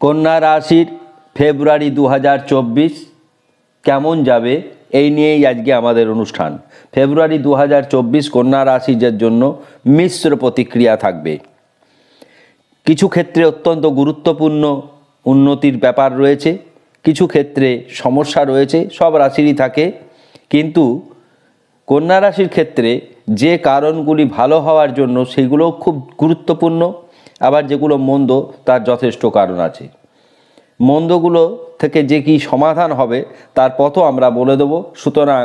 কন্যা রাশির ফেব্রুয়ারি দু হাজার চব্বিশ কেমন যাবে? এই নিয়েই আজকে আমাদের অনুষ্ঠান। ফেব্রুয়ারি দু হাজার চব্বিশ কন্যা রাশিদের জন্য মিশ্র প্রতিক্রিয়া থাকবে। কিছু ক্ষেত্রে অত্যন্ত গুরুত্বপূর্ণ উন্নতির ব্যাপার রয়েছে, কিছু ক্ষেত্রে সমস্যা রয়েছে, সব রাশিরই থাকে। কিন্তু কন্যা রাশির ক্ষেত্রে যে কারণগুলি ভালো হওয়ার জন্য সেগুলো খুব গুরুত্বপূর্ণ। আবার যেগুলো মন্দ, তার যথেষ্ট কারণ আছে। মন্দগুলো থেকে যে কি সমাধান হবে, তার পথও আমরা বলে দেবো। সুতরাং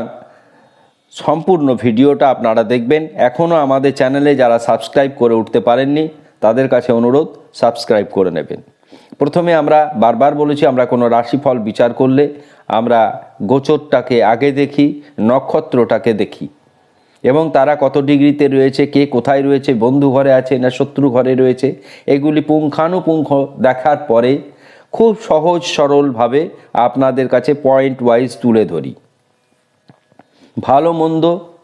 সম্পূর্ণ ভিডিওটা আপনারা দেখবেন। এখনও আমাদের চ্যানেলে যারা সাবস্ক্রাইব করে উঠতে পারেননি, তাদের কাছে অনুরোধ, সাবস্ক্রাইব করে নেবেন। প্রথমে আমরা বারবার বলেছি, আমরা কোনো রাশিফল বিচার করলে আমরা গোচরটাকে আগে দেখি, নক্ষত্রটাকে দেখি। এবং তারা কত ডিগ্রিতে রয়েছে, কে কোথায় রয়েছে, বন্ধু ঘরে আছে না শত্রু ঘরে রয়েছে, এগুলি পুঙ্খানুপুঙ্খ দেখার পরে খুব সহজ সরলভাবে আপনাদের কাছে পয়েন্ট ওয়াইজ তুলে ধরি। ভালো মন্দ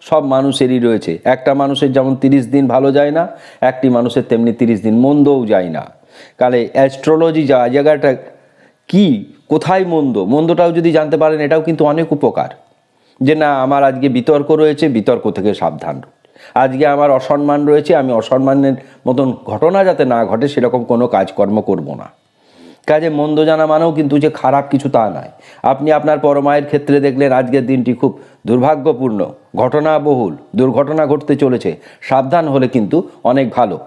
সব মানুষেরই রয়েছে। একটা মানুষের যেমন তিরিশ দিন ভালো যায় না, একটি মানুষের তেমনি তিরিশ দিন মন্দও যায় না। কালে অ্যাস্ট্রোলজি যা, জায়গাটা কি, কোথায় মন্দ? মন্দটাও যদি জানতে পারেন, এটাও কিন্তু অনেক উপকার। যে না, আমার আজকে বিতর্ক রয়েছে, বিতর্ক থেকে সাবধান। আজকে আমার অসম্মান রয়েছে, আমি অসম্মানের মতন ঘটনা যাতে না ঘটে, সেরকম কোনো কাজকর্ম করব না। কাজে মন্দ জানা মানেও কিন্তু যে খারাপ কিছু তা নয়। আপনি আপনার পরমায়ের ক্ষেত্রে দেখলেন, আজকের দিনটি খুব দুর্ভাগ্যপূর্ণ। ঘটনাবহুল দুর্ঘটনা ঘটতে চলেছে। সাবধান হলে কিন্তু অনেক ভালো।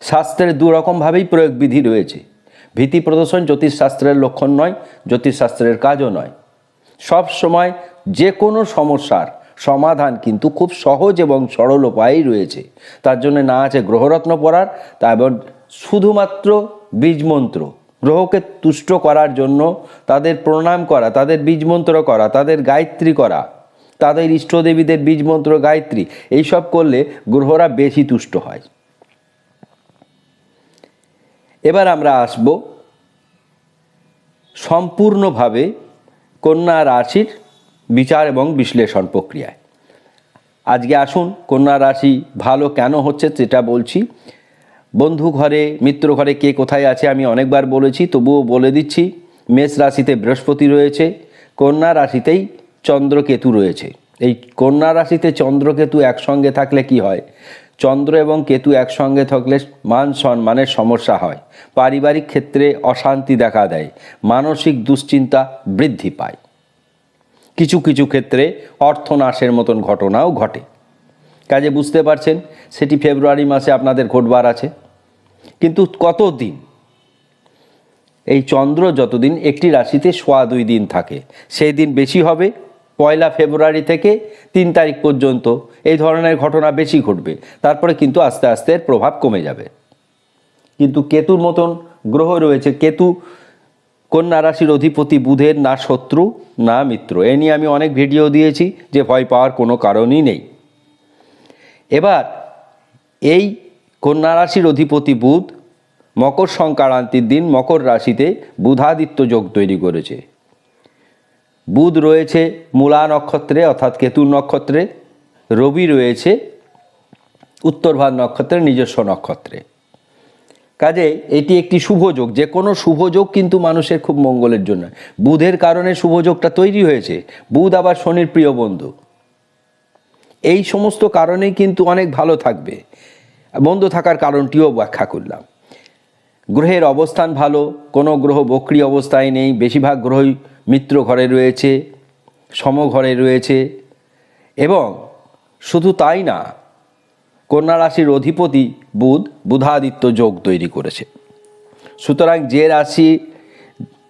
শাস্ত্রের দুরকমভাবেই প্রয়োগ বিধি রয়েছে। ভীতি প্রদর্শন জ্যোতিষশাস্ত্রের লক্ষণ নয়, জ্যোতিষশাস্ত্রের কাজও নয়। সব সময় যে কোনো সমস্যার সমাধান কিন্তু খুব সহজ এবং সরল উপায়েই রয়েছে। তার জন্য না আছে গ্রহরত্ন পড়ার, তা এবং শুধুমাত্র বীজমন্ত্র। গ্রহকে তুষ্ট করার জন্য তাদের প্রণাম করা, তাদের বীজমন্ত্র করা, তাদের গায়ত্রী করা, তাদের ইষ্টদেবীদের বীজমন্ত্র, গায়ত্রী, এইসব করলে গ্রহরা বেশি তুষ্ট হয়। এবার আমরা আসব সম্পূর্ণভাবে কন্যা রাশির বিচার এবং বিশ্লেষণ প্রক্রিয়ায়। আজকে আসুন, কন্যা রাশি ভালো কেন হচ্ছে সেটা বলছি। বন্ধু ঘরে, মিত্র ঘরে কে কোথায় আছে আমি অনেকবার বলেছি, তবুও বলে দিচ্ছি, মেষ রাশিতে বৃহস্পতি রয়েছে, কন্যা রাশিতেই চন্দ্রকেতু রয়েছে। এই কন্যা রাশিতে চন্দ্রকেতু একসঙ্গে থাকলে কি হয়? চন্দ্র এবং কেতু একসঙ্গে থাকলে মান সম্মানের সমস্যা হয়। পারিবারিক ক্ষেত্রে অশান্তি দেখা দেয়, মানসিক দুশ্চিন্তা বৃদ্ধি পায়। কিছু কিছু ক্ষেত্রে অর্থনাশের মতন ঘটনাও ঘটে। কাজে বুঝতে পারছেন, সেটি ফেব্রুয়ারি মাসে আপনাদের ঘটবার আছে। কিন্তু কত দিন এই চন্দ্র যতদিন একটি রাশিতে সোয়া দুই দিন থাকে, সেই দিন বেশি হবে পয়লা ফেব্রুয়ারি থেকে তিন তারিখ পর্যন্ত এই ধরনের ঘটনা বেশি ঘটবে। তারপরে কিন্তু আস্তে আস্তে প্রভাব কমে যাবে। কিন্তু কেতুর মতন গ্রহ রয়েছে। কেতু কন্যা রাশির অধিপতি, বুধের না শত্রু, না মিত্র। এ নিয়ে আমি অনেক ভিডিও দিয়েছি, যে ভয় পাওয়ার কোনো কারণই নেই। এবার এই কন্যা রাশির অধিপতি বুধ মকর সংক্রান্তির দিন মকর রাশিতে বুধাদিত্য যোগ তৈরি করেছে। বুধ রয়েছে মূলা নক্ষত্রে, অর্থাৎ কেতুর নক্ষত্রে। রবি রয়েছে উত্তরভাগ নক্ষত্রের নিজস্ব নক্ষত্রে। কাজে এটি একটি শুভযোগ যে কোনো শুভযোগ কিন্তু মানুষের খুব মঙ্গলের জন্য। বুধের কারণে শুভযোগটা তৈরি হয়েছে, বুধ আবার শনির প্রিয় বন্ধু। এই সমস্ত কারণেই কিন্তু অনেক ভালো থাকবে। বন্ধ থাকার কারণটিও ব্যাখ্যা করলাম। গ্রহের অবস্থান ভালো, কোনো গ্রহ বক্রি অবস্থায় নেই, বেশিরভাগ গ্রহই মিত্র ঘরে রয়েছে, সমঘরে রয়েছে এবং শুধু তাই না, কন্যা রাশির অধিপতি বুধ, বুধাদিত্য যোগ তৈরি করেছে। সুতরাং যে রাশি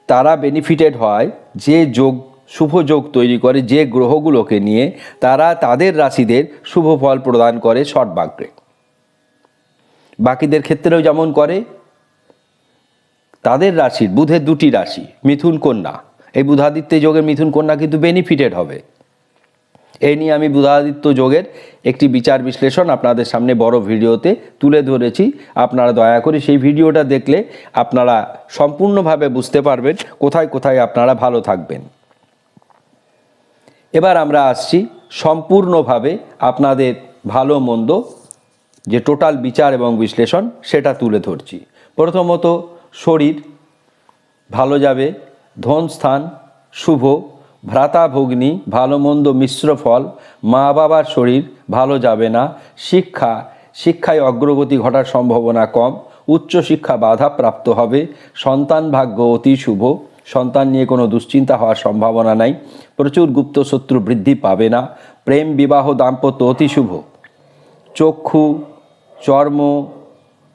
তারা বেনিফিটেড হয়, যে যোগ, শুভ যোগ তৈরি করে, যে গ্রহগুলোকে নিয়ে তারা তাদের রাশিদের শুভ ফল প্রদান করে শর্টবাগ্রে বাকিদের ক্ষেত্রেও যেমন করে, তাদের রাশির, বুধের দুটি রাশি, মিথুন কন্যা। এই বুধাদিত্য যোগের মিথুন কন্যা কিন্তু বেনিফিটেড হবে। এই নিয়ে আমি বুধাদিত্য যোগের একটি বিচার বিশ্লেষণ আপনাদের সামনে বড় ভিডিওতে তুলে ধরেছি। আপনারা দয়া করে সেই ভিডিওটা দেখলে আপনারা সম্পূর্ণভাবে বুঝতে পারবেন কোথায় কোথায় আপনারা ভালো থাকবেন। এবার আমরা আসছি সম্পূর্ণভাবে আপনাদের ভালো মন্দ যে টোটাল বিচার এবং বিশ্লেষণ সেটা তুলে ধরছি। প্রথমত শরীর ভালো যাবে ধন স্থান শুভ, ভ্রাতা ভগ্নী, ভালো মন্দ মিশ্র ফল, মা বাবার শরীর, ভালো যাবে না, শিক্ষা, শিক্ষায় অগ্রগতি ঘটার সম্ভাবনা কম উচ্চশিক্ষা বাধা প্রাপ্ত হবে, সন্তান ভাগ্য অতি শুভ, সন্তান নিয়ে কোনো দুশ্চিন্তা হওয়ার সম্ভাবনা নাই, প্রচুর গুপ্ত শত্রু বৃদ্ধি পাবে না, প্রেম, বিবাহ, দাম্পত্য অতি শুভ। চক্ষু, চর্ম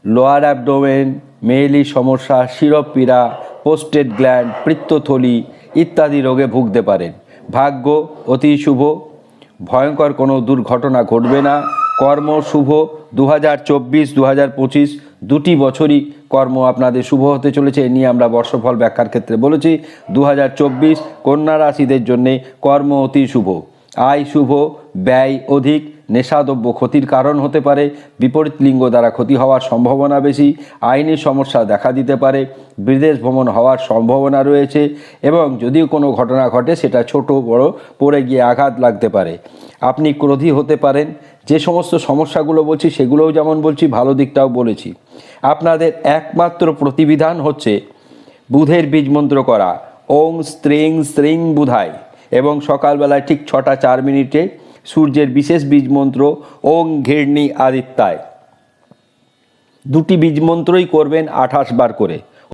লোয়ার অ্যাবডোমেন মেয়েলি সমস্যা, শিরপীড়া পোস্টেড গ্ল্যান্ড, পিত্তথলি ইত্যাদি রোগে ভুগতে পারেন। ভাগ্য অতি শুভ। ভয়ঙ্কর কোনো দুর্ঘটনা ঘটবে না। কর্ম শুভ। দু হাজার চব্বিশ দু হাজার পঁচিশ দুটি বছরই কর্ম আপনাদের শুভ হতে চলেছে এ নিয়ে আমরা বর্ষফল ব্যাখ্যার ক্ষেত্রে বলেছি। দু হাজার চব্বিশ কন্যা রাশিদের জন্যে কর্ম অতি শুভ। আয় শুভ, ব্যয় অধিক নেশাদ্রব্য ক্ষতির কারণ হতে পারে, বিপরীত লিঙ্গ দ্বারা ক্ষতি হওয়ার সম্ভাবনা বেশি, আইনি সমস্যা দেখা দিতে পারে, বিদেশ ভ্রমণ হওয়ার সম্ভাবনা রয়েছে এবং যদিও কোনো ঘটনা ঘটে, সেটা ছোট, বড়, পড়ে গিয়ে আঘাত লাগতে পারে। আপনি ক্রোধী হতে পারেন, যে সমস্ত সমস্যাগুলো বলছি, সেগুলোও যেমন বলছি, ভালো দিকটাও বলেছি। আপনাদের একমাত্র প্রতিবিধান হচ্ছে, বুধের বীজ মন্ত্র করা, ওং স্ত্রিং স্ত্রিং বুধায়। এবং সকালবেলায় ঠিক ছটা চার মিনিটে সূর্যের বিশেষ বীজ মন্ত্র ওং ঘির্ণি আদিত্যায়। দুটি বীজ মন্ত্রই করবেন আঠাশ বার করে।